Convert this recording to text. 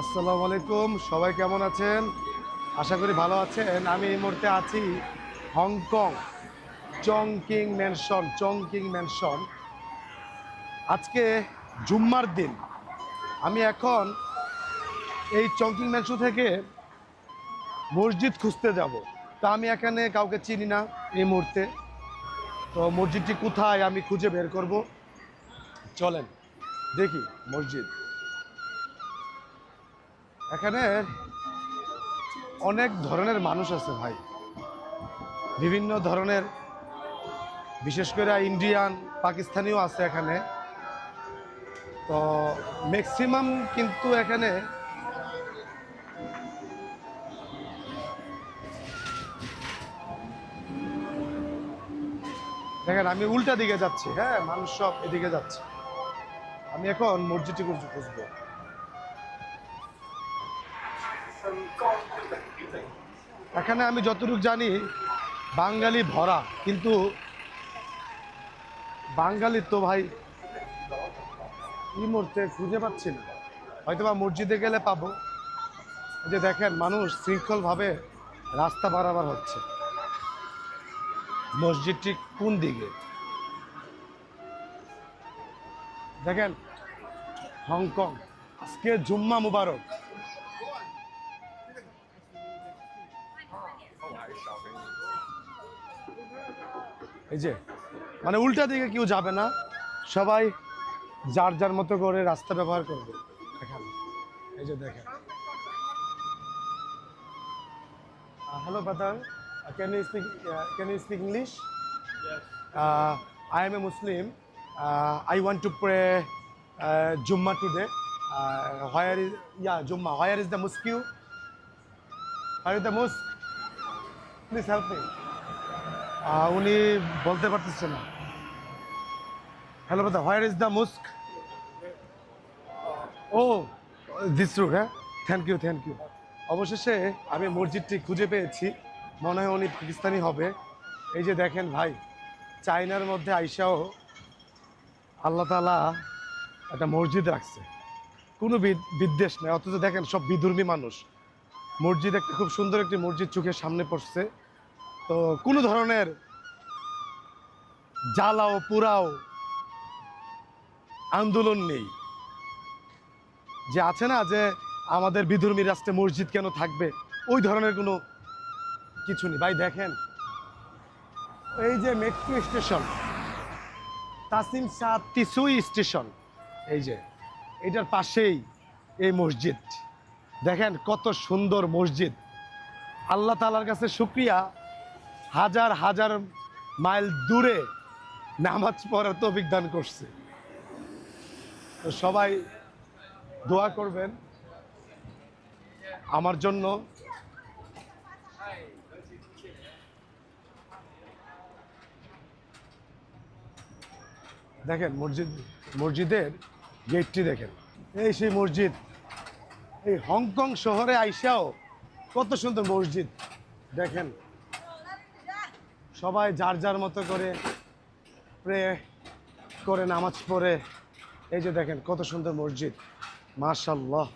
আসসালামু আলাইকুম, সবাই কেমন আছেন? আশা করি ভালো আছেন। আমি এই মুহূর্তে আছি Hong Kong, Chungking Mansion Chungking Mansion আজকে জুম্মার দিন। আমি এখন এই চংকিং ম্যানশন থেকে মসজিদ খুঁজতে যাব। তা আমি এখানে কাউকে চিনি না এই মুহূর্তে। তো মসজিদটি কোথায় আমি খুঁজে বের করব? চলেন, দেখি মসজিদ। এখানে অনেক ধরনের মানুষ আছে ভাই। বিভিন্ন ধরনের, বিশেষ করে ইন্ডিয়ান, পাকিস্তানিও আছে এখানে। তো ম্যাক্সিমাম কিন্তু এখানে দেখেন, আমি উল্টা দিকে যাচ্ছি হ্যাঁ মানুষ সব এদিকে যাচ্ছে। আমি এখন মসজিদটি খুঁজবো। এখানে আমি যতটুকু জানি, বাঙালি ভরা, কিন্তু বাঙালি তো ভাই এই মুহূর্তে খুঁজে পাচ্ছি না। হয়তো বা মসজিদে গেলে পাবো। যে দেখেন, মানুষ শৃঙ্খলভাবে রাস্তা বাড়াবার হচ্ছে। মসজিদটি কোন দিকে? দেখেন, হংকং। আজকে জুম্মা মুবারক। এই যে মানে উল্টা দিকে কেউ যাবে না সবাই যার যার মতো করে রাস্তা ব্যবহার করবে। দেখেন এই যে দেখেন। Hello brother can you speak can you speak English I am a Muslim I want to pray Jumma today where is ya Jumma where is the mosque where is the mosque please help me উনি বলতে পারতেছে না। Hello দাদা where is the mosque oh this হ্যাঁ? Thank you thank you অবশেষে আমি মসজিদটি খুঁজে পেয়েছি। মনে হয় উনি পাকিস্তানি হবে। এই যে দেখেন ভাই, চায়নার মধ্যে আইসাও আল্লাহ তালা একটা মসজিদ রাখছে। কোনো বিদ্বেষ নেই, অথচ দেখেন সব বিধর্মী মানুষ। মসজিদ একটা খুব সুন্দর একটি মসজিদ চোখের সামনে পড়ছে। তো কোনো ধরনের জ্বালাও পুরাও আন্দোলন নেই। যে আছে না যে আমাদের বিধর্মী রাষ্ট্রে মসজিদ কেন থাকবে, ওই ধরনের কোনো কিছু নেই। ভাই, দেখেন, এই যে metro station Tsim Sha Tsui station এই যে, এটার পাশেই এই মসজিদ। দেখেন কত সুন্দর মসজিদ। আল্লাহ তালার কাছে শুক্রিয়া। হাজার হাজার মাইল দূরে নামাজ পড়ার তৌফিক দান করছে। তো সবাই দোয়া করবেন। আমার জন্য দেখেন মসজিদ, মসজিদের গেটটি দেখেন। এই সেই মসজিদ, এই হংকং শহরে আইসাও কত সুন্দর মসজিদ। দেখেন সবাই যার যার মতো করে প্রে করে নামাজ পড়ে। এই যে দেখেন, কত সুন্দর মসজিদ। মাশাল্লাহ